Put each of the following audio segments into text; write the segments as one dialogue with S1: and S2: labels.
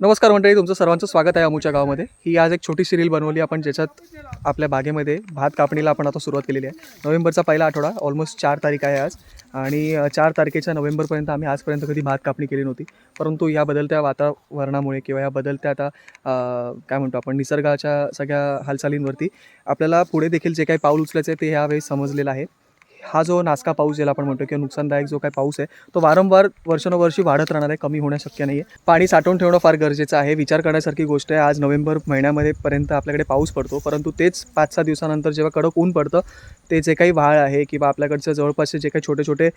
S1: नमस्कार मंडळी तुमचं सर्वांचं स्वागत आहे अमूच्या गावामध्ये. ही आज एक छोटी सिरील बनवली आपण ज्याच्यात आपल्या बागेमध्ये भात कापणीला आपण आता सुरुवात केलेली आहे. नोव्हेंबरचा पहिला आठवडा ऑलमोस्ट चार तारीख आहे आज. आणि चार तारखेच्या नोव्हेंबरपर्यंत आम्ही आजपर्यंत कधी भात कापणी केली नव्हती. परंतु या बदलत्या वातावरणामुळे किंवा या बदलत्या आता काय म्हणतो आपण निसर्गाच्या सगळ्या हालचालींवरती आपल्याला पुढे देखील जे काही पाऊल उचलायचं आहे ते यावेळी समजलेलं आहे. हा जो नासका पाऊस ज्याला आपण म्हणतो किंवा नुकसानदायक जो काही पाऊस आहे तो वारंवार वर्षानुवर्षी वाढत राहणार आहे कमी होणं शक्य नाही आहे पाणी साठवून ठेवणं फार गरजेचं आहे. विचार करण्यासारखी गोष्ट आहे. आज नोव्हेंबर महिन्यामध्ये पर्यंत आपल्याकडे पाऊस पडतो परंतु तेच पाच सहा दिवसानंतर जेव्हा कडक ऊन पडतं ते जे काही व्हाळ आहे किंवा आपल्याकडचं जवळपासचे जे काही छोटे छोटे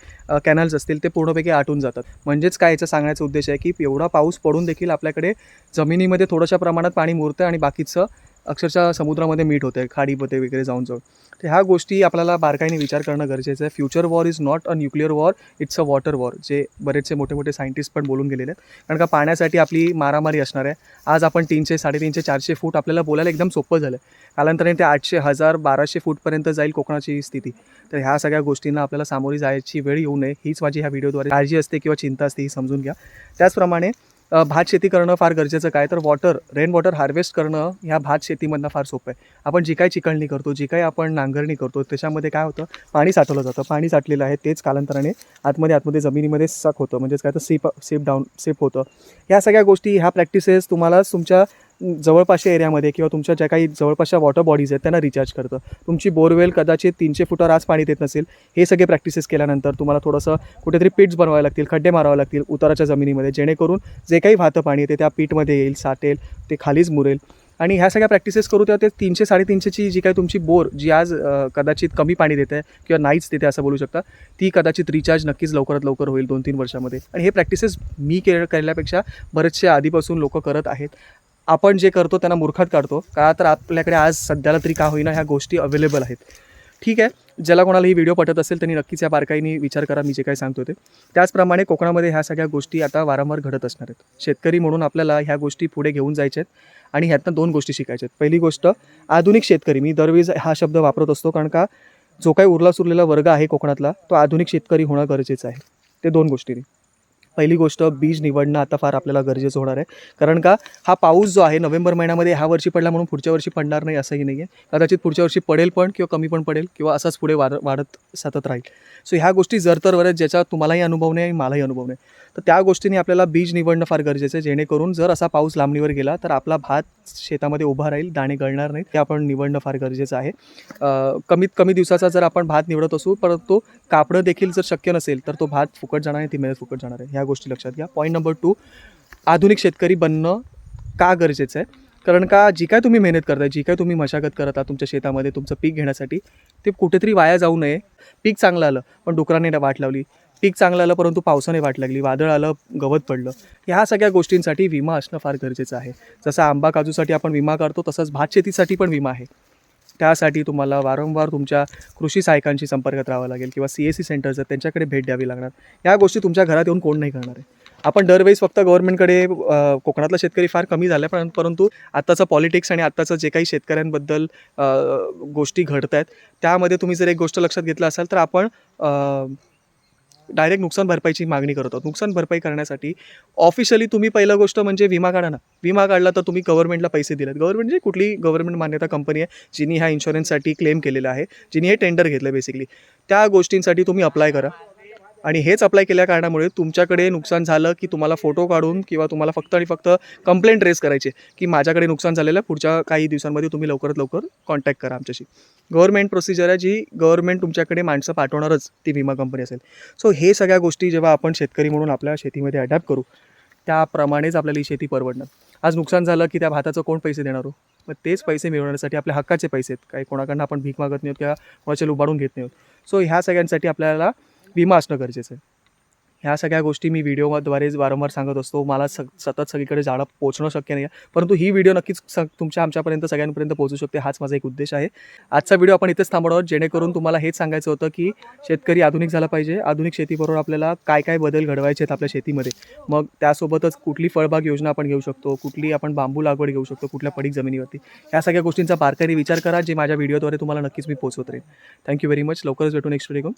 S1: कॅनल्स असतील ते पूर्णपैकी आटून जातात. म्हणजेच काय याचा सांगण्याचा उद्देश आहे की एवढा पाऊस पडून देखील आपल्याकडे जमिनीमध्ये थोड्याशा प्रमाणात पाणी मुरतं आणि बाकीचं अक्षरशः समुद्रामध्ये मीठ होते खाडीमध्ये वगैरे जाऊन जाऊन. तर ह्या गोष्टी आपल्याला बारकाईने विचार करणं गरजेचं आहे. Future war is not a nuclear war it's a water war जे बरेचसे मोठे मोठे सायंटिस्ट पण बोलून गेलेले आहेत. कारण का पाण्यासाठी आपली मारामारी असणार आहे. आज आपण तीनशे साडेतीनशे चारशे फूट आपल्याला बोलायला एकदम सोपं झालं आहे. कालांतराने ते आठशे हजार बाराशे फूटपर्यंत जाईल कोकणाची स्थिती. तर ह्या सगळ्या गोष्टींना आपल्याला सामोरी जायची वेळ येऊ नये. हीच माझी ह्या व्हिडिओद्वारे काळजी असते किंवा चिंता असते ही समजून घ्या. त्याचप्रमाणे भात शेती करणं फार गरजेचं काय तर वॉटर रेन वॉटर हार्वेस्ट करणं ह्या भात शेतीमधनं फार सोपं आहे. आपण जी काही चिकळणी करतो जी काही आपण नांगरणी करतो त्याच्यामध्ये काय होतं पाणी साठवलं जातं. पाणी साठलेलं आहे तेच कालांतराने आतमध्ये आतमध्ये जमिनीमध्ये सक होतं. म्हणजेच काय तर सीप सीप डाऊन सीप होतं. ह्या सगळ्या गोष्टी ह्या प्रॅक्टिसेस तुम्हाला तुमच्या जवळपासच्या एरियामध्ये किंवा तुमच्या ज्या काही जवळपासच्या वॉटर बॉडीज आहेत त्यांना रिचार्ज करतं. तुमची बोरवेल कदाचित तीनशे फुटावर आज पाणी देत नसेल हे सगळे प्रॅक्टिसेस केल्यानंतर तुम्हाला थोडंसं कुठेतरी पिट्स बनवावे लागतील खड्डे मारावे लागतील उताराच्या जमिनीमध्ये जेणेकरून जे काही वाहतं पाणी येते त्या पीठमध्ये येईल साठेल ते खालीच मुरेल. आणि ह्या सगळ्या प्रॅक्टिसेस करू तेव्हा ते तीनशे साडेतीनशेची जी काही तुमची बोर जी आज कदाचित कमी पाणी देते किंवा नाहीच देते असं बोलू शकता ती कदाचित रिचार्ज नक्कीच लवकरात लवकर होईल दोन तीन वर्षामध्ये. आणि हे प्रॅक्टिसेस मी केल्यापेक्षा बरेचसे आधीपासून लोक करत आहेत. आपण जे करतो त्यांना मूर्खात काढतो. का तर आपल्याकडे आज सध्याला तरी का होईना ह्या गोष्टी अवेलेबल आहेत. ठीक आहे? ज्याला कोणाला ही व्हिडिओ पटत असेल त्यांनी नक्कीच या बारकाईने विचार करा मी जे काही सांगतो ते. त्याचप्रमाणे कोकणामध्ये ह्या सगळ्या गोष्टी आता वारंवार घडत असणार आहेत. शेतकरी म्हणून आपल्याला ह्या गोष्टी पुढे घेऊन जायच्या आहेत आणि ह्यातनं दोन गोष्टी शिकायच्या आहेत. पहिली गोष्ट आधुनिक शेतकरी. मी दरवेळी हा शब्द वापरत असतो कारण का जो काही उरला सुरलेला वर्ग आहे कोकणातला तो आधुनिक शेतकरी होणं गरजेचं आहे. ते दोन गोष्टी पहिली गोष्ट बीज निवडणं आता फार आपल्याला गरजेचं होणार आहे. कारण का हा पाऊस जो आहे नोव्हेंबर महिन्यामध्ये ह्या वर्षी पडला म्हणून पुढच्या वर्षी पडणार नाही असंही नाही आहे कदाचित पुढच्या वर्षी पडेल पण किंवा कमी पण पडेल किंवा असाच पुढे वाढ वाढत सतत राहील. सो ह्या गोष्टी जर तर आहेत ज्याचा तुम्हालाही अनुभव नाही आणि मलाही अनुभव नाही. तर त्या गोष्टीने आपल्याला बीज निवडणं फार गरजेचं आहे. जेणेकरून जर असा पाऊस लांबणीवर गेला तर आपला भात शेतामध्ये उभा राहील दाणे गळणार नाहीत. ते आपण निवडणं फार गरजेचं आहे. कमीत कमी दिवसाचा जर आपण भात निवडत असू परंतु कापडं देखील जर शक्य नसेल तर तो भात फुकट जाणार आहे ती मेहनत फुकट जाणार आहे. ह्या गोष्टी लक्षात घ्या. पॉईंट नंबर टू आधुनिक शेतकरी बनणं का गरजेचं आहे? कारण का जी काय तुम्ही मेहनत करताय जी काय तुम्ही मशागत करत आहात तुमच्या शेतामध्ये तुमचं पीक घेण्यासाठी ते कुठेतरी वाया जाऊ नये. पीक चांगलं आलं पण डुकराने वाट लावली. पीक चांगलं आलं परंतु पावसाने वाट लागली वादळ आलं गवत पडलं. ह्या सगळ्या गोष्टींसाठी विमा असणं फार गरजेचं आहे. जसं आंबा काजूसाठी आपण विमा करतो तसंच भात शेतीसाठी पण विमा आहे. त्यासाठी तुम्हाला वारंवार तुमच्या कृषी सहायकांशी संपर्कात राहावं लागेल किंवा सी एस सी सेंटर्स आहेत त्यांच्याकडे भेट द्यावी लागणार. या गोष्टी तुमच्या घरात येऊन कोण नाही करणार आहे. आपण दरवेळेस फक्त गव्हर्नमेंटकडे कोकणातला शेतकरी फार कमी झाला आहे पण परंतु आत्ताचं पॉलिटिक्स आणि आत्ताचं जे काही शेतकऱ्यांबद्दल गोष्टी घडत आहेत त्यामध्ये तुम्ही जर एक गोष्ट लक्षात घेतलं असाल तर आपण डायरेक्ट नुकसान भरपाईची मागणी करत आहोत. नुकसान भरपाई करण्यासाठी ऑफिशियली तुम्ही पहिलं गोष्ट म्हणजे विमा काढा ना. विमा काढला तर तुम्ही गव्हर्नमेंटला पैसे दिलेत. गव्हर्नमेंट म्हणजे कुठली गव्हर्नमेंट मान्यता कंपनी आहे जिनी ह्या इन्शुरन्ससाठी क्लेम केलेलं आहे. जिनी हे टेंडर घेतलं बेसिकली त्या गोष्टींसाठी तुम्ही अप्लाय करा. आणि हेच अप्लाय केल्या कारणामुळे तुमच्याकडे नुकसान झालं की तुम्हाला फोटो काढून किंवा तुम्हाला फक्त आणि फक्त कंप्लेंट रेस करायची की माझ्याकडे नुकसान झालेलं आहे पुढच्या काही दिवसांमध्ये तुम्ही लवकरात लवकर कॉन्टॅक्ट करा आमच्याशी. गव्हर्नमेंट प्रोसिजर आहे जी गव्हर्नमेंट तुमच्याकडे माणसं पाठवणारच ती विमा कंपनी असेल. सो हे सगळ्या गोष्टी जेव्हा आपण शेतकरी म्हणून आपल्या शेतीमध्ये अडॅप्ट करू त्याप्रमाणेच आपल्याला ही शेती परवडणार. आज नुकसान झालं की त्या भाताचं कोण पैसे देणार हो? मग तेच पैसे मिळवण्यासाठी आपल्या हक्काचे पैसे आहेत. काही कोणाकडनं आपण भीक मागत नाही आहोत किंवा कोणाचे लुबाडून घेत नाही आहोत. सो ह्या सगळ्यांसाठी आपल्याला विमा असणं गरजेचं आहे. ह्या सगळ्या गोष्टी मी व्हिडिओद्वारे वारंवार सांगत असतो. मला स सतत सगळीकडे जाणं पोचणं शक्य नाही आहे परंतु ही व्हिडिओ नक्कीच स तुमच्या आमच्यापर्यंत सगळ्यांपर्यंत पोहोचू शकते हाच माझा एक उद्देश आहे. आजचा व्हिडिओ आपण इथेच थांबवणार आहोत जेणेकरून तुम्हाला हेच सांगायचं होतं की शेतकरी आधुनिक झाला पाहिजे. आधुनिक शेतीबरोबर आपल्याला काय काय बदल घडवायचे आहेत आपल्या शेतीमध्ये? मग त्यासोबतच कुठली फळबाग योजना आपण घेऊ शकतो? कुठली आपण बांबू लागवड घेऊ शकतो? कुठल्या पडीक जमिनीवरती? ह्या सगळ्या गोष्टींचा बारकाईने विचार करा जे माझ्या व्हिडिओद्वारे तुम्हाला नक्कीच मी पोहोचवत राहील थँक्यू व्हेरी मच लवकरच भेटू नेक्स्ट व्हिडिओ